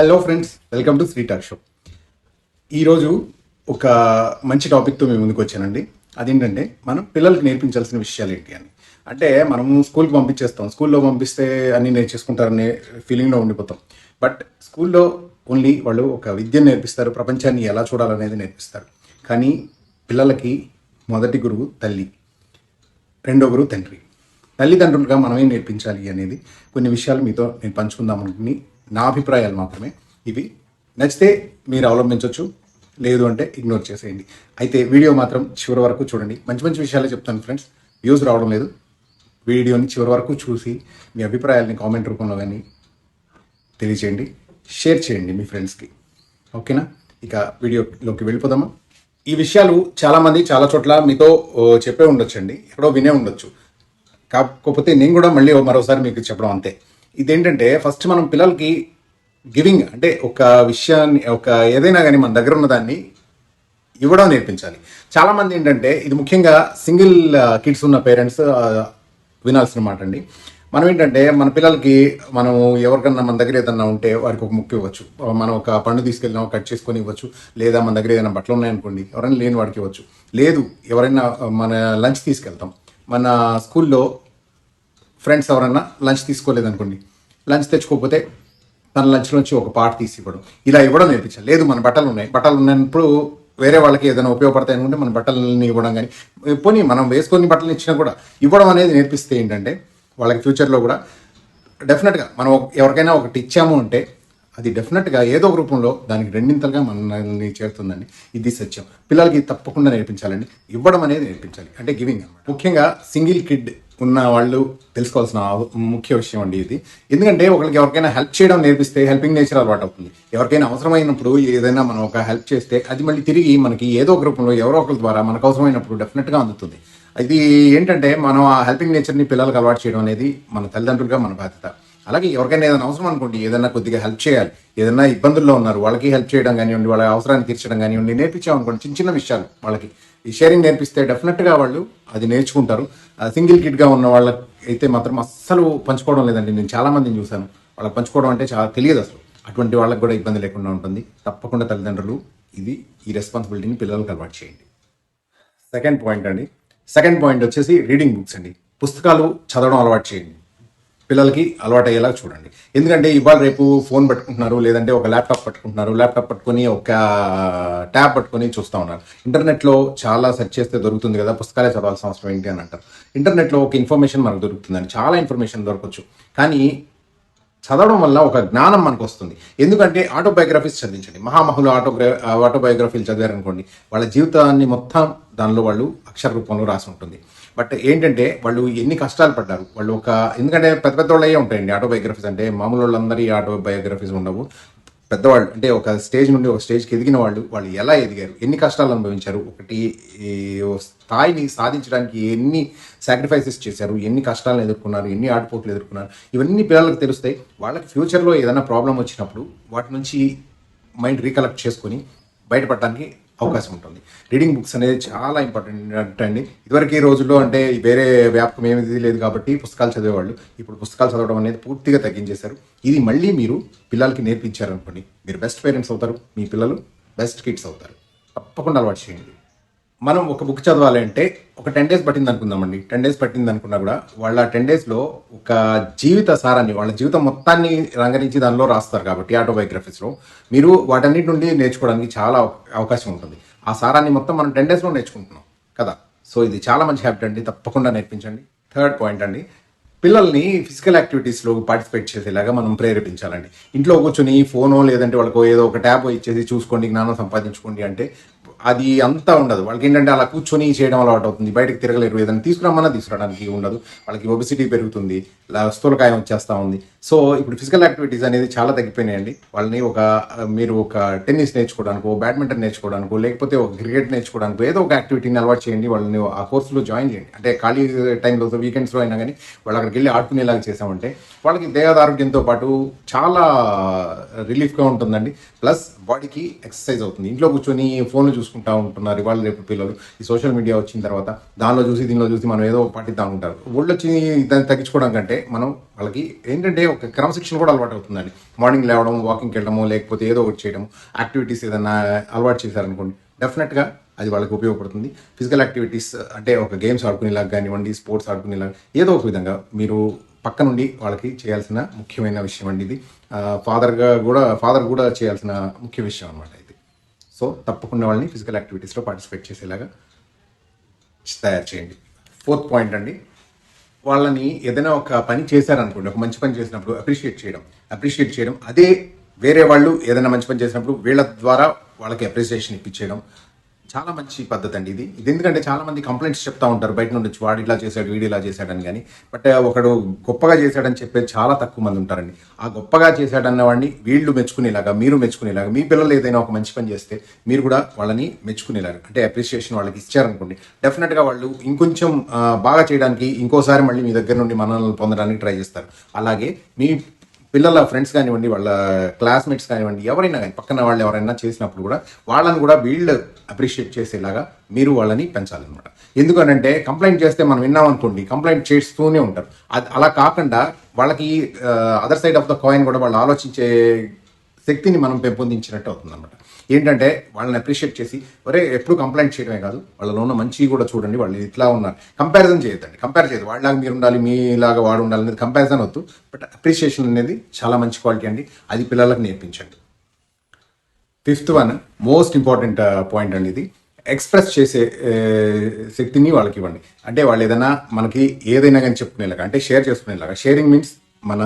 Hello friends welcome to Sri talk show ఈరోజు ఒక మంచి టాపిక్తో మేము ముందుకు వచ్చానండి. అదేంటంటే మనం పిల్లలకి నేర్పించాల్సిన విషయాలు ఏంటి అని. అంటే మనం స్కూల్కి పంపించేస్తాం. స్కూల్లో పంపిస్తే అన్నీ నేర్చేసుకుంటారనే ఫీలింగ్లో ఉండిపోతాం. బట్ స్కూల్లో ఓన్లీ వాళ్ళు ఒక విద్యను నేర్పిస్తారు. ప్రపంచాన్ని ఎలా చూడాలనేది నేర్పిస్తారు. కానీ పిల్లలకి మొదటి గురువు తల్లి రెండో గురువు తండ్రి. తల్లిదండ్రులుగా మనమే నేర్పించాలి అనేది కొన్ని విషయాలు మీతో నేను పంచుకుందాం అనుకుని నా అభిప్రాయాలు మాత్రమే. ఇవి నచ్చితే మీరు అవలంబించవచ్చు లేదు అంటే ఇగ్నోర్ చేసేయండి. అయితే వీడియో మాత్రం చివరి వరకు చూడండి. మంచి మంచి విషయాలే చెప్తాను ఫ్రెండ్స్. వ్యూస్ రావడం లేదు. వీడియోని చివరి వరకు చూసి మీ అభిప్రాయాలని కామెంట్ రూపంలో కానీ తెలియచేయండి. షేర్ చేయండి మీ ఫ్రెండ్స్కి. ఓకేనా? ఇక వీడియోలోకి వెళ్ళిపోదామా? ఈ విషయాలు చాలామంది చాలా చోట్ల మీతో చెప్పే ఉండొచ్చండి. ఎక్కడో వినే ఉండొచ్చు. కాకపోతే నేను కూడా మళ్ళీ మరోసారి మీకు చెప్పడం అంతే. ఇదేంటంటే ఫస్ట్ మనం పిల్లలకి గివింగ్ అంటే ఒక విషయాన్ని ఒక ఏదైనా కానీ మన దగ్గర ఉన్న దాన్ని ఇవ్వడం నేర్పించాలి. చాలామంది ఏంటంటే ఇది ముఖ్యంగా సింగిల్ కిడ్స్ ఉన్న పేరెంట్స్ వినాల్సిన మాట అండి. మనం ఏంటంటే మన పిల్లలకి మనం ఎవరికన్నా మన దగ్గర ఏదన్నా ఉంటే వారికి ఒక ముక్కు ఇవ్వచ్చు. మనం ఒక పండు తీసుకెళ్ళినా కట్ చేసుకొని ఇవ్వచ్చు. లేదా మన దగ్గర ఏదైనా బట్టలు ఉన్నాయనుకోండి ఎవరైనా లేని వాడికి ఇవ్వచ్చు. లేదు ఎవరైనా మన లంచ్ తీసుకెళ్తాం. మన స్కూల్లో ఫ్రెండ్స్ ఎవరన్నా లంచ్ తీసుకోలేదనుకోండి. లంచ్ తెచ్చుకోకపోతే తన లంచ్లోంచి ఒక పార్ట్ తీసి ఇవ్వడం. ఇలా ఇవ్వడం నేర్పించాలి. లేదు మన బట్టలు ఉన్నాయి. బట్టలు ఉన్నప్పుడు వేరే వాళ్ళకి ఏదైనా ఉపయోగపడతాయి అనుకుంటే మన బట్టలని ఇవ్వడం కానీ పోనీ మనం వేసుకొని బట్టలు ఇచ్చినా కూడా ఇవ్వడం అనేది నేర్పిస్తే ఏంటంటే వాళ్ళకి ఫ్యూచర్లో కూడా డెఫినెట్గా మనం ఎవరికైనా ఒకటి ఇచ్చాము అంటే అది డెఫినెట్గా ఏదో ఒక రూపంలో దానికి రెండింతలుగా మనల్ని చేరుతుందండి. ఇది సత్యం. పిల్లలకి తప్పకుండా నేర్పించాలండి. ఇవ్వడం అనేది నేర్పించాలి. అంటే గివింగ్ అనమాట ముఖ్యంగా సింగిల్ కిడ్ ఉన్న వాళ్ళు తెలుసుకోవాల్సిన ముఖ్య విషయం అండి ఇది. ఎందుకంటే ఒకరికి ఎవరికైనా హెల్ప్ చేయడం నేర్పిస్తే హెల్పింగ్ నేచర్ అలవాటు అవుతుంది. ఎవరికైనా అవసరమైనప్పుడు ఏదైనా మనం ఒక హెల్ప్ చేస్తే అది మళ్ళీ తిరిగి మనకి ఏదో ఒక రూపంలో ఎవరో ఒకరి ద్వారా మనకు అవసరమైనప్పుడు డెఫినెట్గా అందుతుంది. ఇది ఏంటంటే మనం ఆ హెల్పింగ్ నేచర్ని పిల్లలకు అలవాటు చేయడం అనేది మన తల్లిదండ్రులుగా మన బాధ్యత. అలాగే ఎవరికైనా ఏదైనా అవసరం అనుకోండి ఏదైనా కొద్దిగా హెల్ప్ చేయాలి. ఏదైనా ఇబ్బందుల్లో ఉన్నారు వాళ్ళకి హెల్ప్ చేయడం కానివ్వండి వాళ్ళ అవసరాన్ని తీర్చడం కానివ్వండి నేర్పించామనుకోండి చిన్న చిన్న విషయాలు వాళ్ళకి. ఈ షేరింగ్ నేర్పిస్తే డెఫినెట్గా వాళ్ళు అది నేర్చుకుంటారు. సింగిల్ కిడ్గా ఉన్న వాళ్ళకి అయితే మాత్రం అస్సలు పంచుకోవడం లేదండి. నేను చాలామందిని చూశాను. వాళ్ళకి పంచుకోవడం అంటే చాలా తెలియదు అసలు. అటువంటి వాళ్ళకి కూడా ఇబ్బంది లేకుండా ఉంటుంది. తప్పకుండా తల్లిదండ్రులు ఇది ఈ రెస్పాన్సిబిలిటీని పిల్లలకు అలవాటు చేయండి. సెకండ్ పాయింట్ అండి. సెకండ్ పాయింట్ వచ్చేసి రీడింగ్ బుక్స్ అండి. పుస్తకాలు చదవడం అలవాటు చేయండి. పిల్లలకి అలవాటు అయ్యేలా చూడండి. ఎందుకంటే ఇవాళ రేపు ఫోన్ పట్టుకుంటున్నారు లేదంటే ఒక ల్యాప్టాప్ పట్టుకుంటున్నారు ల్యాప్టాప్ పట్టుకొని ఒక ట్యాబ్ పట్టుకొని చూస్తూ ఉన్నారు. ఇంటర్నెట్లో చాలా సెర్చ్ చేస్తే దొరుకుతుంది కదా పుస్తకాలే చదవాల్సిన అవసరం ఏంటి అని అంటారు. ఇంటర్నెట్లో ఒక ఇన్ఫర్మేషన్ మనకు దొరుకుతుందండి చాలా ఇన్ఫర్మేషన్ దొరకవచ్చు కానీ చదవడం వల్ల ఒక జ్ఞానం మనకు వస్తుంది. ఎందుకంటే ఆటోబయోగ్రఫీస్ చదివించండి. మహామహులు ఆటోగ్రా ఆటోబయోగ్రఫీలు చదివారనుకోండి వాళ్ళ జీవితాన్ని మొత్తం దానిలో వాళ్ళు అక్షర రూపంలో రాసి ఉంటుంది. బట్ ఏంటంటే వాళ్ళు ఎన్ని కష్టాలు పడ్డారు. వాళ్ళు ఒక ఎందుకంటే పెద్ద పెద్ద వాళ్ళు అయ్యే ఉంటాయండి ఆటోబయోగ్రఫీస్ అంటే మామూలు వాళ్ళందరి ఆటోబయోగ్రఫీస్ ఉండవు. పెద్దవాళ్ళు అంటే ఒక స్టేజ్ నుండి ఒక స్టేజ్కి ఎదిగిన వాళ్ళు వాళ్ళు ఎలా ఎదిగారు? ఎన్ని కష్టాలు అనుభవించారు? ఒకటి ఈ స్థాయిని సాధించడానికి ఎన్ని సాక్రిఫైసెస్ చేశారు? ఎన్ని కష్టాలను ఎదుర్కొన్నారు? ఎన్ని ఆటుపోట్లు ఎదుర్కొన్నారు? ఇవన్నీ పిల్లలకు తెలుస్తాయి. వాళ్ళకి ఫ్యూచర్లో ఏదైనా ప్రాబ్లం వచ్చినప్పుడు వాటి నుంచి మైండ్ రీకలెక్ట్ చేసుకొని బయటపడడానికి అవకాశం ఉంటుంది. రీడింగ్ బుక్స్ అనేది చాలా ఇంపార్టెంట్ అండి. ఇదివరకు ఈ రోజుల్లో అంటే వేరే వ్యాపకం ఏమీ లేదు కాబట్టి పుస్తకాలు చదివేవాళ్ళు ఇప్పుడు పుస్తకాలు చదవడం అనేది పూర్తిగా తగ్గించేశారు. ఇది మళ్ళీ మీరు పిల్లలకి నేర్పించారనుకోండి మీరు బెస్ట్ పేరెంట్స్ అవుతారు మీ పిల్లలు బెస్ట్ కిడ్స్ అవుతారు. తప్పకుండా అలవాటు చేయండి. మనం ఒక బుక్ చదవాలంటే ఒక టెన్ డేస్ పట్టింది అనుకుందామండి. టెన్ డేస్ పట్టింది అనుకున్నా కూడా వాళ్ళ టెన్ డేస్లో ఒక జీవిత సారాన్ని వాళ్ళ జీవితం మొత్తాన్ని రంగరించి దానిలో రాస్తారు కాబట్టి ఆటోబయోగ్రఫీస్లో. మీరు వాటన్నిటి నుండి నేర్చుకోవడానికి చాలా అవకాశం ఉంటుంది. ఆ సారాన్ని మొత్తం మనం టెన్ డేస్లో నేర్చుకుంటున్నాం కదా? సో ఇది చాలా మంచి హ్యాబిట్ అండి. తప్పకుండా నేర్పించండి. థర్డ్ పాయింట్ అండి. పిల్లల్ని ఫిజికల్ యాక్టివిటీస్లో పార్టిసిపేట్ చేసేలాగా మనం ప్రేరేపించాలండి. ఇంట్లో కూర్చొని ఫోనో లేదంటే వాళ్ళకు ఏదో ఒక ట్యాబ్ ఇచ్చేసి చూసుకోండి జ్ఞానం సంపాదించుకోండి అంటే అది అంతా ఉండదు. వాళ్ళకి ఏంటంటే అలా కూర్చొని చేయడం అలవాటు అవుతుంది. బయటకు తిరగలేరు. ఏదైనా తీసుకురామన్నా తీసుకురావడానికి ఉండదు. వాళ్ళకి ఒబిసిటీ పెరుగుతుంది. ఇలా స్థూలకాయం వచ్చేస్తూ ఉంది. సో ఇప్పుడు ఫిజికల్ యాక్టివిటీస్ అనేది చాలా తగ్గిపోయినాయండి. వాళ్ళని ఒక మీరు ఒక టెన్నిస్ నేర్చుకోవడానికో బ్యాడ్మింటన్ నేర్చుకోవడానికో లేకపోతే ఒక క్రికెట్ నేర్చుకోవడానికో ఏదో ఒక యాక్టివిటీని అలవాటు చేయండి. వాళ్ళని ఆ కోర్సులో జాయిన్ చేయండి. అంటే ఖాళీ టైంలో వీకెండ్స్లో అయినా కానీ వాళ్ళు అక్కడికి వెళ్ళి ఆడుకునేలాగా చేసామంటే వాళ్ళకి దేహదారోగ్యంతో పాటు చాలా రిలీఫ్గా ఉంటుందండి. ప్లస్ బాడీకి ఎక్సర్సైజ్ అవుతుంది. ఇంట్లో కూర్చొని ఫోన్లు చూసుకుంటూ చూసుకుంటా ఉంటున్నారు. ఇవాళ రేపు పిల్లలు. ఈ సోషల్ మీడియా వచ్చిన తర్వాత దానిలో చూసి దీనిలో చూసి మనం ఏదో పట్టిద్దాం ఉంటారు. ఒళ్ళు వచ్చి దాన్ని తగ్గించుకోవడం కంటే మనం వాళ్ళకి ఏంటంటే ఒక క్రమశిక్షణ కూడా అలవాటు అవుతుందండి. మార్నింగ్ లేవడం వాకింగ్కి వెళ్ళడము లేకపోతే ఏదో ఒకటి చేయడం యాక్టివిటీస్ ఏదైనా అలవాటు చేశారనుకోండి డెఫినెట్గా అది వాళ్ళకి ఉపయోగపడుతుంది. ఫిజికల్ యాక్టివిటీస్ అంటే ఒక గేమ్స్ ఆడుకునేలాగా కానివ్వండి స్పోర్ట్స్ ఆడుకునేలాగా ఏదో ఒక విధంగా మీరు పక్క నుండి వాళ్ళకి చేయాల్సిన ముఖ్యమైన విషయం అండి ఇది. ఫాదర్గా కూడా ఫాదర్ కూడా చేయాల్సిన ముఖ్య విషయం అనమాట ఇది. సో తప్పకుండా వాళ్ళని ఫిజికల్ యాక్టివిటీస్లో పార్టిసిపేట్ చేసేలాగా తయారు చేయండి. ఫోర్త్ పాయింట్ అండి వాళ్ళని ఏదైనా ఒక పని చేశారనుకోండి ఒక మంచి పని చేసినప్పుడు అప్రిషియేట్ చేయడం. అప్రిషియేట్ చేయడం అదే వేరే వాళ్ళు ఏదైనా మంచి పని చేసినప్పుడు వీళ్ళ ద్వారా వాళ్ళకి అప్రిసియేషన్ ఇప్పించేయడం చాలా మంచి పద్ధతి అండి ఇది. ఇది ఎందుకంటే చాలా మంది కంప్లైంట్స్ చెప్తా ఉంటారు. బయట నుండి వాడు ఇలా చేశాడు వీడు ఇలా చేశాడని కానీ. బట్ ఒకడు గొప్పగా చేశాడని చెప్పేది చాలా తక్కువ మంది ఉంటారండి. ఆ గొప్పగా చేశాడన్న వాడిని వీళ్ళు మెచ్చుకునేలాగా మీరు మెచ్చుకునేలాగా మీ పిల్లలు ఏదైనా ఒక మంచి పని చేస్తే మీరు కూడా వాళ్ళని మెచ్చుకునేలాగా అంటే అప్రిసియేషన్ వాళ్ళకి ఇచ్చారనుకోండి. డెఫినెట్గా వాళ్ళు ఇంకొంచెం బాగా చేయడానికి ఇంకోసారి మళ్ళీ మీ దగ్గర నుండి మనల్ని పొందడానికి ట్రై చేస్తారు. అలాగే మీ పిల్లల ఫ్రెండ్స్ కానివ్వండి వాళ్ళ క్లాస్మేట్స్ కానివ్వండి ఎవరైనా కానీ పక్కన వాళ్ళు ఎవరైనా చేసినప్పుడు కూడా వాళ్ళని కూడా వీళ్ళు అప్రిషియేట్ చేసేలాగా మీరు వాళ్ళని పెంచాలన్నమాట. ఎందుకనంటే కంప్లైంట్ చేస్తే మనం విన్నాం అనుకోండి కంప్లైంట్ చేస్తూనే ఉంటారు అది అలా కాకుండా వాళ్ళకి other side of the coin కూడా వాళ్ళు ఆలోచించే శక్తిని మనం పెంపొందించినట్టు అవుతుందన్నమాట. ఏంటంటే వాళ్ళని అప్రిషియేట్ చేసి ఒరే ఎప్పుడు కంప్లైంట్ చేయడమే కాదు వాళ్ళలో ఉన్న మంచి కూడా చూడండి వాళ్ళు ఇట్లా ఉన్నారు. కంపారిజన్ చేయొద్దండి కంపేర్ చేయదు వాళ్ళలాగా మీరు ఉండాలి మీలాగా వాడు ఉండాలి అనేది కంపారిజన్ వద్దు. బట్ అప్రిషియేషన్ అనేది చాలా మంచి క్వాలిటీ అండి. అది పిల్లలకు నేర్పించండి. Fifth one most important point అండి ఇది. ఎక్స్ప్రెస్ చేసే uh, శక్తిని వాళ్ళకి ఇవ్వండి. అంటే వాళ్ళు ఏదైనా మనకి ఏదైనా కానీ చెప్పుకునేలాగా అంటే షేర్ చేసుకునేలాగా. షేరింగ్ మీన్స్ మన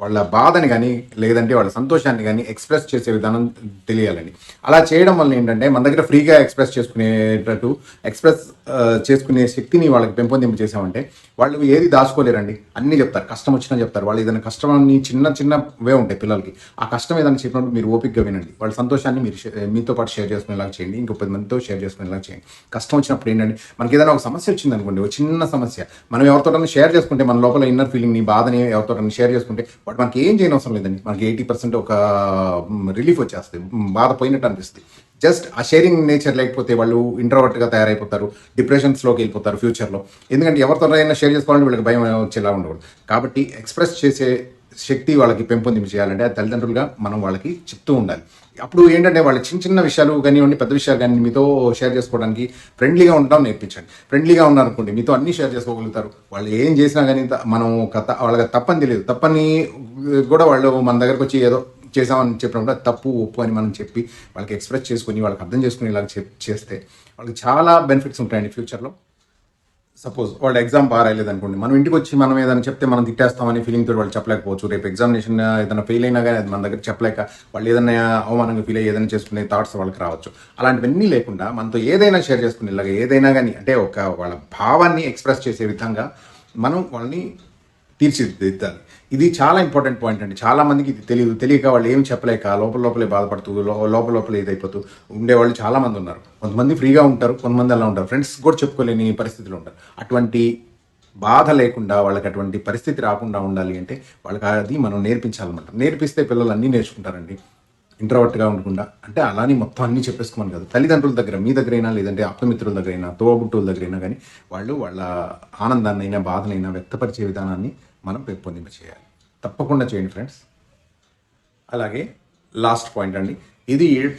వాళ్ళ బాధని కానీ లేదంటే వాళ్ళ సంతోషాన్ని కానీ ఎక్స్ప్రెస్ చేసే విధానం తెలియాలండి. అలా చేయడం వల్ల ఏంటంటే మన దగ్గర ఫ్రీగా ఎక్స్ప్రెస్ చేసుకునేటట్టు ఎక్స్ప్రెస్ uh, చేసుకునే శక్తిని వాళ్ళకి పెంపొందింపు చేసామంటే వాళ్ళు ఏది దాచుకోలేరండి. అన్నీ చెప్తారు. కష్టం వచ్చినా చెప్తారు. వాళ్ళు ఏదైనా కష్టాన్ని చిన్న చిన్న వే ఉంటాయి పిల్లలకి. ఆ కష్టం ఏదైనా చెప్పినప్పుడు మీరు ఓపికగా వినండి. వాళ్ళ సంతోషాన్ని మీరు మీతో పాటు షేర్ చేసుకునేలాగా చేయండి. ఇంకో పది మందితో షేర్ చేసుకునేలాగా చేయండి. కష్టం వచ్చినప్పుడు ఏంటంటే మనకి ఏదైనా ఒక సమస్య వచ్చింది అనుకోండి ఒక చిన్న సమస్య. మనం ఎవరితోటైనా షేర్ చేసుకుంటే మన లోపల ఇన్నర్ ఫీలింగ్ని బాధని ఎవరితోటైనా షేర్ చేసుకుంటే బట్ మనకి ఏం చేయని అవసరం లేదండి. మనకి ఎయిటీ పర్సెంట్ ఒక రిలీఫ్ వచ్చేస్తుంది. బాధ పోయినట్టు అనిపిస్తుంది. జస్ట్ ఆ షేరింగ్ నేచర్ లేకపోతే వాళ్ళు ఇంట్రావర్ట్గా తయారైపోతారు. డిప్రెషన్స్లోకి వెళ్ళిపోతారు ఫ్యూచర్లో. ఎందుకంటే ఎవరితోనైనా షేర్ చేసుకోవాలంటే వీళ్ళకి భయం వచ్చేలా ఉండకూడదు. కాబట్టి ఎక్స్ప్రెస్ చేసే శక్తి వాళ్ళకి పెంపొందింపు చేయాలంటే ఆ తల్లిదండ్రులుగా మనం వాళ్ళకి చెప్తూ ఉండాలి. అప్పుడు ఏంటంటే వాళ్ళ చిన్న చిన్న విషయాలు కానివ్వండి పెద్ద విషయాలు కానీ మీతో షేర్ చేసుకోవడానికి ఫ్రెండ్లీగా ఉండడం నేర్పించండి. ఫ్రెండ్లీగా ఉన్నారనుకోండి మీతో అన్ని షేర్ చేసుకోగలుగుతారు. వాళ్ళు ఏం చేసినా కానీ మనం కథ వాళ్ళకి తప్పని తెలియదు. తప్పని కూడా వాళ్ళు మన దగ్గరకు వచ్చి ఏదో చేసామని చెప్పినప్పుడు తప్పు ఒప్పు అని మనం చెప్పి వాళ్ళకి ఎక్స్ప్రెస్ చేసుకుని వాళ్ళకి అర్థం చేసుకుని చెప్- చేస్తే వాళ్ళకి చాలా బెనిఫిట్స్ ఉంటాయండి ఫ్యూచర్లో. సపోజ్ వాళ్ళు ఎగ్జామ్ బాగా రాయలేదు అనుకోండి మనం ఇంటికి వచ్చి మనం ఏదైనా చెప్తే మనం తిట్టేస్తామని ఫీలింగ్ తోటి వాళ్ళు చెప్పలేకపోవచ్చు. రేపు ఎగ్జామినేషన్ ఏదైనా ఫెయిల్ అయినా కానీ అది మన దగ్గర చెప్పలేక వాళ్ళు ఏదైనా అవమానంగా ఫీల్ అయ్యి ఏదైనా చేసుకునే థాట్స్ వాళ్ళకి రావచ్చు. అలాంటివన్నీ లేకుండా మనతో ఏదైనా షేర్ చేసుకునేలాగా ఏదైనా కానీ అంటే ఒక వాళ్ళ భావాన్ని ఎక్స్ప్రెస్ చేసే విధంగా మనం వాళ్ళని తీర్చిదిద్దాలి ఇది చాలా ఇంపార్టెంట్ పాయింట్ అండి. చాలా మందికి ఇది తెలియదు. తెలియక వాళ్ళు ఏం చెప్పలేక లోపల లోపలే బాధపడుతూ లో- లోపల లోపల ఇదైపోతూ ఉండేవాళ్ళు చాలా మంది ఉన్నారు. కొంతమంది ఫ్రీగా ఉంటారు కొంతమంది అలా ఉంటారు. ఫ్రెండ్స్ కూడా చెప్పుకోలేని పరిస్థితులు ఉంటారు. అటువంటి బాధ లేకుండా వాళ్ళకి అటువంటి పరిస్థితి రాకుండా ఉండాలి అంటే వాళ్ళకి అది మనం నేర్పించాలన్నమాట. నేర్పిస్తే పిల్లలు అన్నీ నేర్చుకుంటారండి. ఇంట్రవర్ట్గా ఉండకుండా. అంటే అలానే మొత్తం అన్నీ చెప్పేసుకోమని కాదు. తల్లిదండ్రుల దగ్గర మీ దగ్గరైనా లేదంటే ఆప్తమిత్రుల దగ్గరైనా తోబుట్టుల దగ్గరైనా కానీ వాళ్ళు వాళ్ళ ఆనందాన్ని అయినా బాధనైనా వ్యక్తపరిచే విధానాన్ని మనం పెంపొందింప చేయాలి. తప్పకుండా చేయండి ఫ్రెండ్స్. అలాగే లాస్ట్ పాయింట్ అండి. ఇది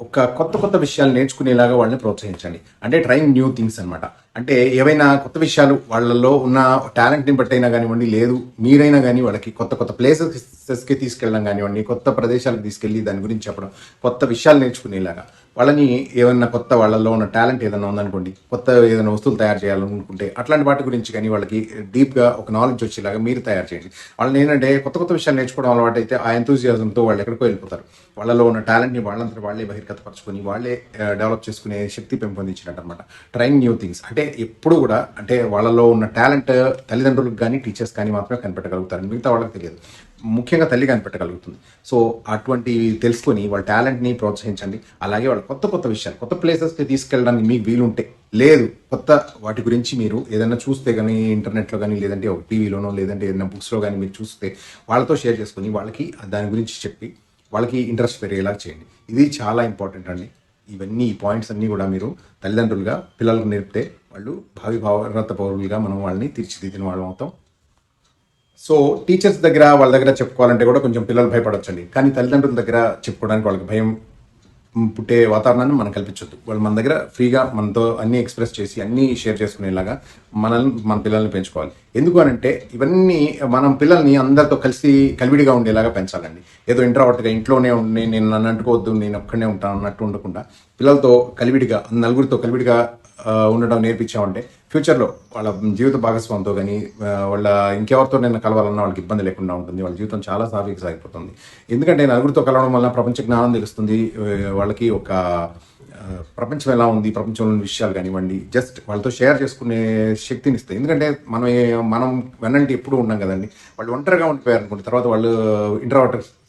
ఒక కొత్త కొత్త విషయాలు నేర్చుకునేలాగా వాళ్ళని ప్రోత్సహించండి. అంటే ట్రైంగ్ న్యూ థింగ్స్ అనమాట అంటే ఏవైనా కొత్త విషయాలు వాళ్ళల్లో ఉన్న టాలెంట్ని బట్టి అయినా కానివ్వండి లేదు మీరైనా కానీ వాళ్ళకి కొత్త కొత్త ప్లేసెస్కి తీసుకెళ్ళడం కానివ్వండి కొత్త ప్రదేశాలకు తీసుకెళ్ళి దాని గురించి చెప్పడం కొత్త విషయాలు నేర్చుకునేలాగా వాళ్ళని ఏమైనా కొత్త వాళ్ళల్లో ఉన్న టాలెంట్ ఏదైనా ఉందనుకోండి కొత్త ఏదైనా వస్తువులు తయారు చేయాలనుకుంటే అట్లాంటి వాటి గురించి కానీ వాళ్ళకి డీప్గా ఒక నాలెడ్జ్ వచ్చేలాగా మీరు తయారు చేయండి. వాళ్ళని ఏంటంటే కొత్త కొత్త విషయాలు నేర్చుకోవడం అలవాటు అయితే ఆ ఎంతూజియాజంతో వాళ్ళు ఎక్కడికో వెళ్ళిపోతారు. వాళ్ళలో ఉన్న టాలెంట్ని వాళ్ళంతా వాళ్ళే బహిర్గతపరచుకొని వాళ్ళే డెవలప్ చేసుకునే శక్తి పెంపొందించినట్టు అనమాట ట్రైంగ్ న్యూ థింగ్స్ అంటే ఎప్పుడు కూడా అంటే వాళ్ళలో ఉన్న టాలెంట్ తల్లిదండ్రులకు కానీ టీచర్స్ కానీ మాత్రమే కనిపెట్టగలుగుతారు. మిగతా వాళ్ళకి తెలియదు. ముఖ్యంగా తల్లి కనిపెట్టగలుగుతుంది. సో అటువంటి తెలుసుకొని వాళ్ళ టాలెంట్ని ప్రోత్సహించండి. అలాగే వాళ్ళ కొత్త కొత్త విషయాలు కొత్త ప్లేసెస్కి తీసుకెళ్ళడానికి మీకు వీలుంటే లేదు కొత్త వాటి గురించి మీరు ఏదైనా చూస్తే కానీ ఇంటర్నెట్లో కానీ లేదంటే ఒక టీవీలోనో లేదంటే ఏదైనా బుక్స్లో కానీ మీరు చూస్తే వాళ్ళతో షేర్ చేసుకొని వాళ్ళకి దాని గురించి చెప్పి వాళ్ళకి ఇంట్రెస్ట్ పెరిగేలా చేయండి. ఇది చాలా ఇంపార్టెంట్ అండి. ఇవన్నీ ఈ పాయింట్స్ అన్నీ కూడా మీరు తల్లిదండ్రులుగా పిల్లలకు నేర్పితే వాళ్ళు భావి భావరత పౌరులుగా మనం వాళ్ళని తీర్చిదిద్దిన వాళ్ళం అవుతాం. సో టీచర్స్ దగ్గర వాళ్ళ దగ్గర చెప్పుకోవాలంటే కూడా కొంచెం పిల్లలు భయపడొచ్చండి. కానీ తల్లిదండ్రుల దగ్గర చెప్పుకోవడానికి వాళ్ళకి భయం పుట్టే వాతావరణాన్ని మనం కల్పించొద్దు. వాళ్ళు మన దగ్గర ఫ్రీగా మనతో అన్ని ఎక్స్ప్రెస్ చేసి అన్ని షేర్ చేసుకునేలాగా మనల్ని మన పిల్లల్ని పెంచుకోవాలి. ఎందుకు అని అంటే ఇవన్నీ మనం పిల్లల్ని అందరితో కలిసి కలివిడిగా ఉండేలాగా పెంచాలండి. ఏదో ఇంట్రావర్ట్గా ఇంట్లోనే ఉండి నేను నన్ను అంటుకోవద్దు నేను ఒక్కడనే ఉంటాను అన్నట్టు ఉండకుండా పిల్లలతో కలివిడిగా నలుగురితో కలివిడిగా ఉండడం నేర్పించామంటే ఫ్యూచర్లో వాళ్ళ జీవిత భాగస్వామితో కానీ వాళ్ళ ఇంకెవరితో నేను కలవాలన్నా వాళ్ళకి ఇబ్బంది లేకుండా ఉంటుంది. వాళ్ళ జీవితం చాలా సాఫీగా సాగిపోతుంది. ఎందుకంటే నలుగురితో కలవడం వల్ల ప్రపంచ జ్ఞానం తెలుస్తుంది. వాళ్ళకి ఒక ప్రపంచం ఎలా ఉంది ప్రపంచంలోని విషయాలు కానివ్వండి జస్ట్ వాళ్ళతో షేర్ చేసుకునే శక్తిని ఇస్తాయి. ఎందుకంటే మనం మనం వెనంటి ఎప్పుడు ఉన్నాం కదండి. వాళ్ళు ఒంటరిగా ఉండిపోయారు అనుకోండి తర్వాత వాళ్ళు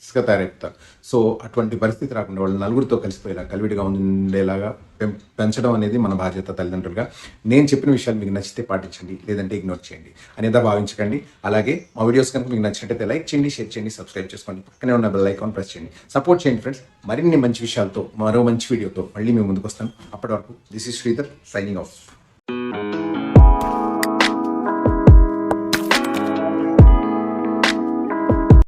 ఇంట్రావర్టర్స్గా తయారైపోతారు సో అటువంటి పరిస్థితి రాకుండా వాళ్ళు నలుగురితో కలిసిపోయేలా కలివిడిగా ఉండేలాగా పెం- పెంచడం అనేది మన బాధ్యత తల్లిదండ్రులుగా. నేను చెప్పిన విషయాలు మీకు నచ్చితే పాటించండి లేదంటే ఇగ్నోర్ చేయండి. అనేదా భావించకండి. అలాగే మా వీడియోస్ కనుక మీకు నచ్చినట్టయితే లైక్ చేయండి షేర్ చేయండి సబ్స్క్రైబ్ చేసుకోండి. పక్కనే ఉన్న బెల్ ఐకాన్ ప్రెస్ చేయండి. సపోర్ట్ చేయండి ఫ్రెండ్స్. మరిన్ని మంచి విషయాలతో మరో మంచి వీడియోతో మళ్ళీ మేము ముందుకు వస్తాను అప్పటి వరకు this is Sridhar signing off.